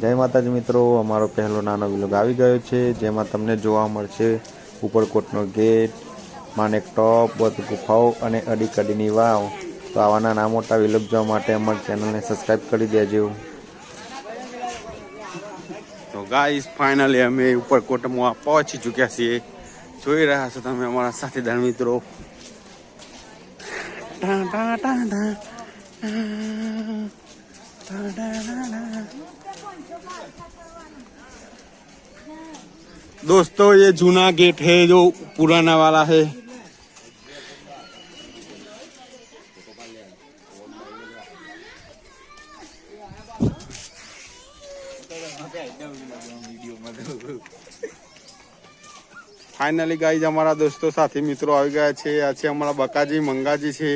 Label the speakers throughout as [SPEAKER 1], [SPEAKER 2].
[SPEAKER 1] જય માતાજી મિત્રો અમારો પહેલો નાનો વિલોગ આવી ગયો છે જેમાં તમને જોવા મળશે ઉપરકોટનો ગેટ માનેક ટોપ બધ ગુફાઓ અને અડી કડીની વાવ તો આવાના ના મોટા વિલોગ જોવા માટે અમારી ચેનલને સબસ્ક્રાઈબ કરી દેજો
[SPEAKER 2] તો ગાઈસ ફાઇનલી અમે ઉપરકોટમાં પહોંચી ચૂક્યા છીએ જોઈ રહ્યા છો તમે અમારા સાથીદાર મિત્રો ટા ટા ટા ટા. ટા ટા ટા ટા. दोस्तों ये जूना गेट है जो पुराना वाला है ફાઇનલી ગાઈઝ અમારા દોસ્તો સાથી મિત્રો આવી ગયા છે આ છે અમારા બકાજી મંગાજી છે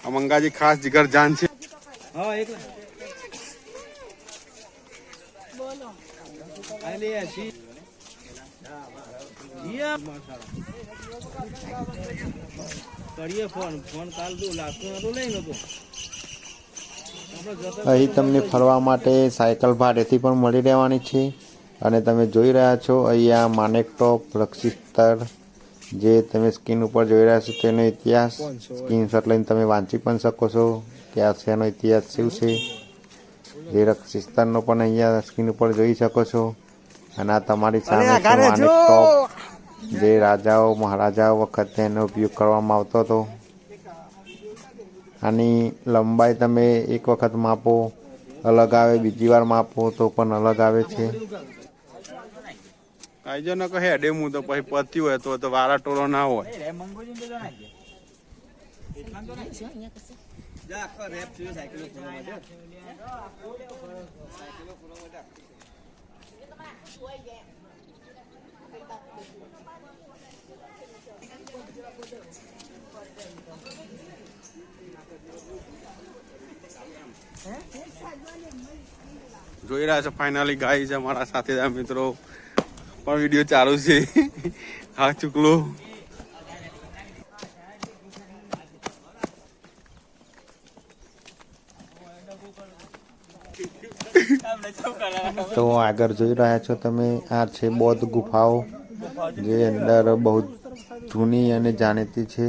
[SPEAKER 2] આ મંગાજી ખાસ જીગર જાન છે
[SPEAKER 1] અહીં તમને ફરવા માટે સાયકલ ભાડેથી પણ મળી રહેવાની છે અને તમે જોઈ રહ્યા છો અહીંયા માનેક ટોપ રક્ષિસ્તર જે તમે સ્ક્રીન ઉપર જોઈ રહ્યા છો તેનો ઇતિહાસ. સ્ક્રીનશોટ લઈને તમે વાંચી પણ શકો છો કે આ ઇતિહાસ શું છે. જે રક્ષિસ્તરનો પણ અહીંયા સ્ક્રીન ઉપર જોઈ શકો છો. અને આ તમારી સામે ટોપ જે રાજાઓ મહારાજાઓ વખતે એનો ઉપયોગ કરવામાં આવતો હતો. આની લંબાઈ તમે એક વખત માપો. અલગ આવે બીજી વાર માપો તો પણ અલગ આવે છે.
[SPEAKER 2] આઈજો ન કહે ડેમું તો પછી પત્યું હોય તો તો વારા ટોળો ના હોય. જોઈ રહ્યા છો ફાઇનલી ગાઈ છે અમારા સાથીદાર મિત્રો પણ વીડિયો ચાલુ છે. હા, ચૂકલો.
[SPEAKER 1] તો આગળ જોઈ રહ્યા છો, તમે આ છે બૌદ્ધ ગુફાઓ, જે અંદર બહુ જૂની અને જાણીતી છે.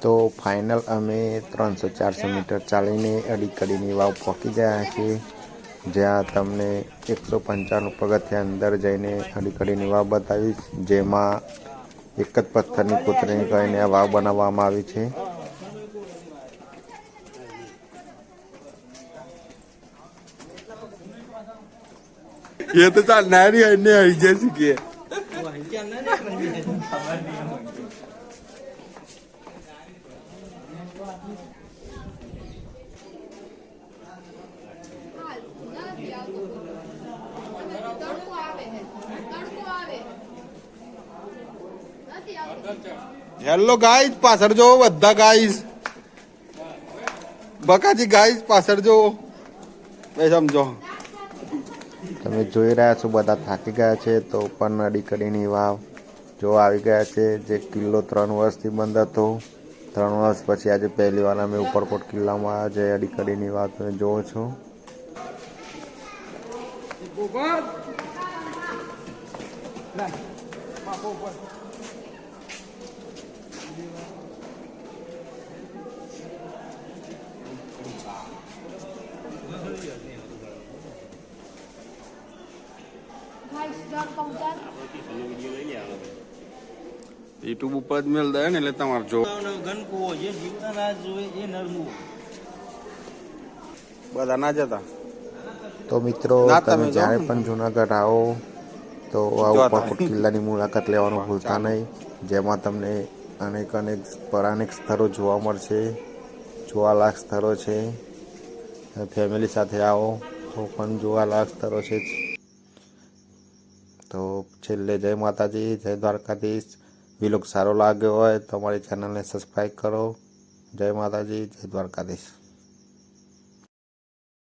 [SPEAKER 1] તો ફાઇનલ અમે ત્રણસો ચારસો મીટર ચાલીને અડી કડીની વાવ પહોંચી ગયા છીએ જ્યાં તમને એકસો પંચાણું પગથિયા અંદર જઈને અડી કડીની વાવ બતાવીશ જેમાં એક જ પથ્થરની કોતરણી કરીને આ વાવ બનાવવામાં આવી છે
[SPEAKER 2] ये तो चाल नारी अन्य है जैसी की હેલો ગાઈઝ પાછળ જો, બધા ગાઈઝ બકાજી ગાઈઝ પાછળ જો. બે સમજો.
[SPEAKER 1] તમે જોઈ રહ્યા છો, બધા થાકી ગયા છે, તો પણ અડી કડીની વાવ. જો આવી ગયા છે જે કિલ્લો ત્રણ વર્ષથી બંધ હતો. ત્રણ વર્ષ પછી આજે પહેલી વાર અમે ઉપરકોટ કિલ્લામાં જે અડી કડીની વાત તમે જોવો છો.
[SPEAKER 2] યુટ્યુબ ઉપર જ મેલ દે ને એટલે તમારે જો
[SPEAKER 3] ગનકુઓ જે જીવતા ના જોવે એ નરમું
[SPEAKER 2] બધા ના જતા?
[SPEAKER 1] તો મિત્રો તમે જ્યારે પણ જુનાગઢ આવો તો આ ઉપરકોટ કિલ્લાની મુલાકાત લેવાનું ભૂલતા નહીં. જેમાં તમને અનેક અનેક પૌરાણિક સ્થળો જોવા મળશે જોવાલાયક સ્થળો છે. ફેમિલી સાથે આવો તો પણ જોવાલાયક સ્થળો છે જ. તો છેલ્લે જય માતાજી જય દ્વારકાધીશ. વિલોગ સારો લાગ્યો હોય તો અમારી ચેનલને સબસ્ક્રાઈબ કરો. જય માતાજી જય દ્વારકાધીશ.